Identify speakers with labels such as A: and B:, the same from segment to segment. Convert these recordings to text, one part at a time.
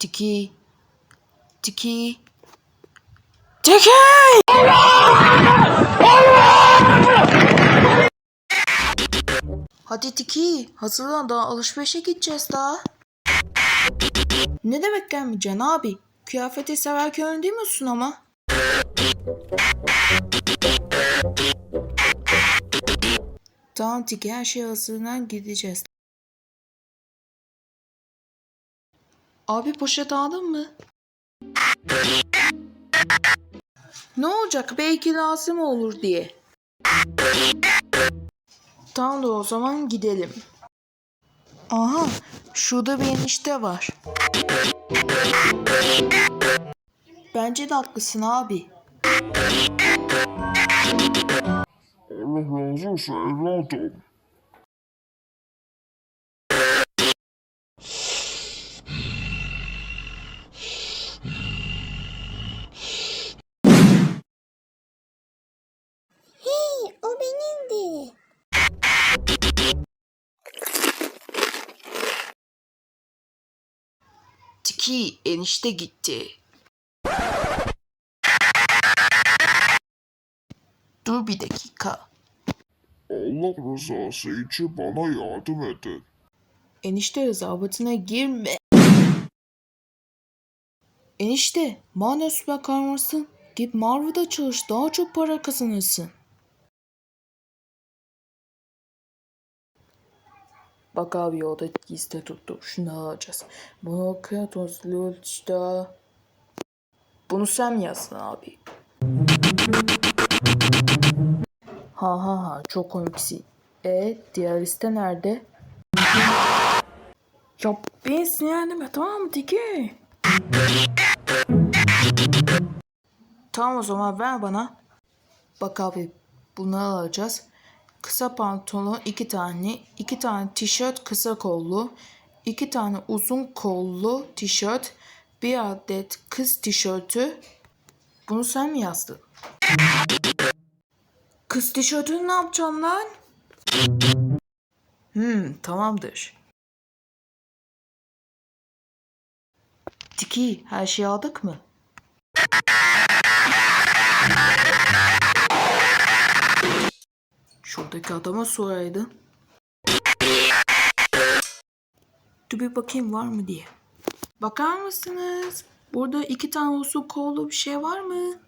A: Tiki. Tiki. Tiki! Hadi Tiki, hazırlan daha alışverişe gideceğiz daha. Ne demek gelmeyeceksin abi? Kıyafeti severken öyle değil misin ama? Tamam Tiki, her şey hazırlan gideceğiz. Abi poşet aldın mı? Ne olacak belki lazım olur diye. Tamam da o zaman gidelim. Aha şurada bir enişte var. Bence de haklısın abi.
B: Allah razı olsun evladım.
A: Tiki enişte gitti. Dur bir dakika.
B: Allah rızası için bana yardım edin.
A: Enişte rezavetine girme. Enişte, madem süper kahransın, git Marvel'da çalış, daha çok para kazanırsın. Bak abi o da gizli tuttu. Şunu alacağız. Bunu Kratos Lulç'ta... Bunu sen mi yazdın abi? Ha ha ha çok komiksin. E diğer liste nerede? Ya beni sinirlendirme tamam mı Tiki? Tamam o zaman ver bana. Bak abi bunu alacağız. Kısa pantolon iki tane, iki tane tişört kısa kollu, iki tane uzun kollu tişört, bir adet kız tişörtü. Bunu sen mi yazdın? Kız tişörtünü ne yapacaksın lan? Hmm, tamamdır. Tiki, her şeyi aldık mı? Şuradaki adama soraydın. Dur bir bakayım var mı diye. Bakar mısınız? Burada iki tane uzun kollu bir şey var mı?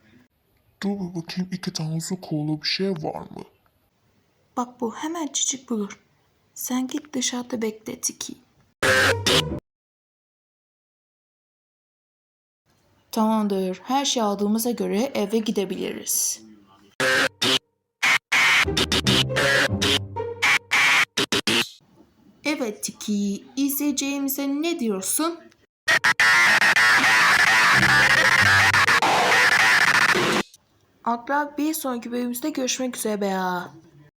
B: Dur bir bakayım iki tane uzun kollu bir şey var mı?
A: Bak bu hemen çiçek bulur. Sen git dışarıda bekle Tiki. Tamamdır. Her şey aldığımıza göre eve gidebiliriz. Evet Tiki, izleyeceğimize ne diyorsun? Atlar bir sonraki bölümümüzde görüşmek üzere be ya.